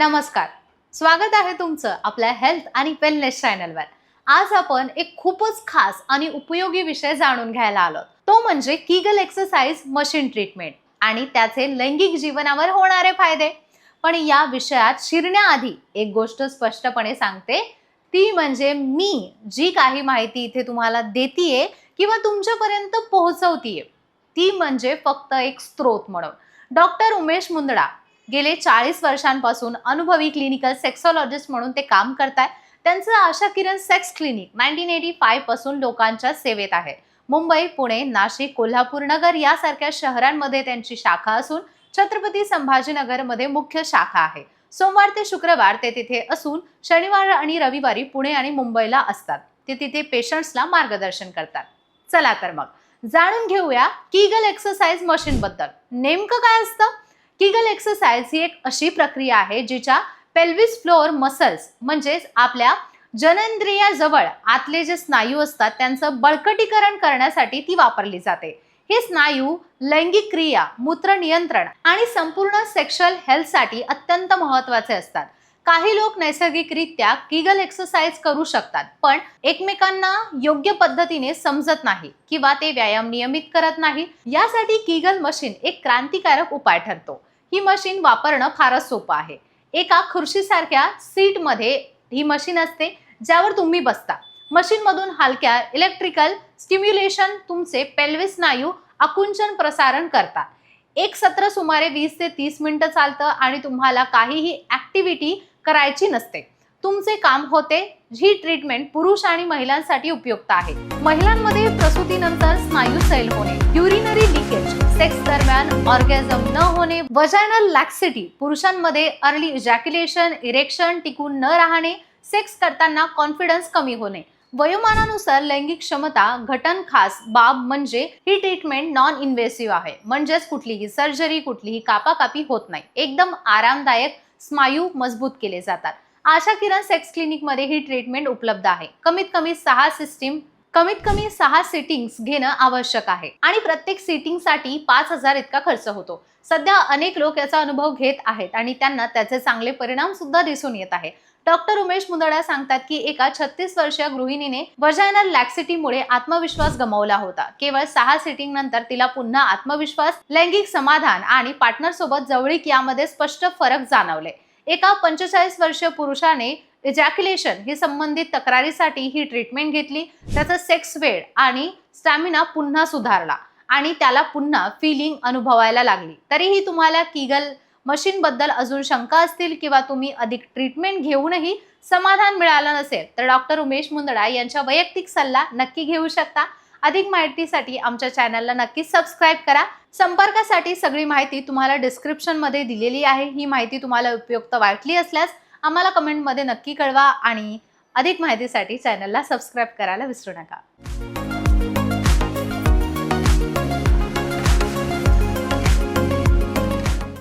नमस्कार. स्वागत आहे तुमचं आपल्या हेल्थ आणि वेलनेस चॅनलवर आज आपण एक खूपच खास आणि उपयोगी विषय जाणून घ्यायला आलो तो म्हणजे किगल एक्सरसाइज मशीन ट्रीटमेंट आणि त्याचे लैंगिक जीवनावर होणारे फायदे. पण या विषयात शिरण्याआधी एक गोष्ट स्पष्टपणे सांगते. ती म्हणजे मी जी काही माहिती इथे तुम्हाला देतीये किंवा तुमच्यापर्यंत पोहोचवतीये ती म्हणजे फक्त एक स्रोत म्हणून. डॉक्टर उमेश मुंदडा गेले चाळीस वर्षांपासून अनुभवी क्लिनिकल सेक्सॉलॉजिस्ट म्हणून ते काम करतायत त्यांचं Asha Kiran sex clinic nineteen eighty फायपासून लोकांच्या सेवेत आहे. मुंबई पुणे नाशिक कोल्हापूर नगर यासारख्या शहरांमध्ये त्यांची शाखा असून छत्रपती संभाजीनगरमध्ये मुख्य शाखा आहे. सोमवार ते शुक्रवार ते तिथे असून शनिवार आणि रविवारी पुणे आणि मुंबईला असतात. ते तिथे पेशंट्सला मार्गदर्शन करतात. चला तर मग. जाणून घेऊया कीगल एक्सरसाइज मशीन बद्दल. नेमकं काय असतं? किगल एक्सरसाइज ही एक अशी प्रक्रिया आहे जिच्या पेल्विस फ्लोअर मसल्स म्हणजेच आपल्या जननेंद्रियाजवळ आतले जे स्नायू असतात त्यांचं बळकटीकरण करण्यासाठी ती वापरली जाते. हे स्नायू लैंगिक क्रिया मूत्र नियंत्रण आणि संपूर्ण सेक्शुअल हेल्थसाठी अत्यंत महत्त्वाचे असतात. काही लोक नैसर्गिकरित्या किगल एक्सरसाइज करू शकतात पण एकमेकांना योग्य पद्धतीने समजत नाही किंवा ते व्यायाम नियमित करत नाही यासाठी किगल मशीन एक क्रांतिकारक उपाय ठरतो. ही मशीन वापरणं फारच सोपं आहे. एका खुर्शीसारख्या सीटमध्ये ही मशीन असते ज्यावर तुम्ही बसता. मशीनमधून हलक्या इलेक्ट्रिकल स्टिम्युलेशन तुमचे पेल्विस स्नायू आकुंचन प्रसारण करतात. एक सत्र सुमारे वीस ते तीस मिनिटं चालतं आणि तुम्हाला काहीही ऍक्टिव्हिटी करायची नसते. तुमचे काम होते ही ट्रीटमेंट पुरुष आणि महिलांसाठी उपयुक्त आहे. महिलांमध्ये प्रसूतीनंतर स्नायू सैल होणे युरिनरी सेक्स दरम्यान ऑर्गॅझम न होणे वजायनल लॅक्सिटी पुरुषांमध्ये अर्ली इजॅक्युलेशन इरेक्शन टिकून न राहणे सेक्स करताना कॉन्फिडन्स कमी होणे. वयोमानानुसार लैंगिक क्षमता घटन खास बाब म्हणजे ही ट्रीटमेंट नॉन इन्व्हेसिव्ह आहे. म्हणजेच कुठलीही सर्जरी कुठलीही कापाकापी होत नाही. एकदम आरामदायक स्नायू मजबूत केले जातात. आशा किरण सेक्स क्लिनिकमध्ये ही ट्रीटमेंट उपलब्ध आहे. कमीत कमी सहा सिस्टीम कमीत कमी सहा सिटिंग्स घेणं आवश्यक आहे. आणि प्रत्येक सिटिंगसाठी पाच हजार इतका खर्च होतो. सध्या अनेक लोक याचा अनुभव घेत आहेत आणि त्यांना त्याचे चांगले परिणाम सुद्धा दिसून येत आहे. डॉक्टर उमेश मुंदडा सांगतात की एका छत्तीस वर्षीय गृहिणीने वजायनल लॅक्सिटीमुळे आत्मविश्वास गमावला होता. केवळ सहा सिटिंग नंतर तिला पुन्हा आत्मविश्वास लैंगिक समाधान आणि पार्टनर सोबत जवळीक यामध्ये स्पष्ट फरक जाणवले. एका पंचेचाळीस वर्षीय पुरुषाने इजॅक्युलेशन ही संबंधित तक्रारीसाठी ही ट्रीटमेंट घेतली. त्याचा सेक्स वेळ आणि स्टॅमिना पुन्हा सुधारला आणि त्याला पुन्हा फिलिंग अनुभवायला लागली. तरीही तुम्हाला किगल मशीनबद्दल अजून शंका असतील किंवा तुम्ही अधिक ट्रीटमेंट घेऊनही समाधान मिळालं नसेल तर डॉक्टर उमेश मुंदडा यांच्या वैयक्तिक सल्ला नक्की घेऊ शकता. अधिक माहितीसाठी आमच्या चॅनलला नक्की सबस्क्राईब करा. संपर्कासाठी सगळी माहिती तुम्हाला डिस्क्रिप्शनमध्ये दिलेली आहे. ही माहिती तुम्हाला उपयुक्त वाटली असल्यास आम्हाला कमेंटमध्ये नक्की कळवा आणि अधिक माहितीसाठी चॅनलला सबस्क्राईब करायला विसरू नका.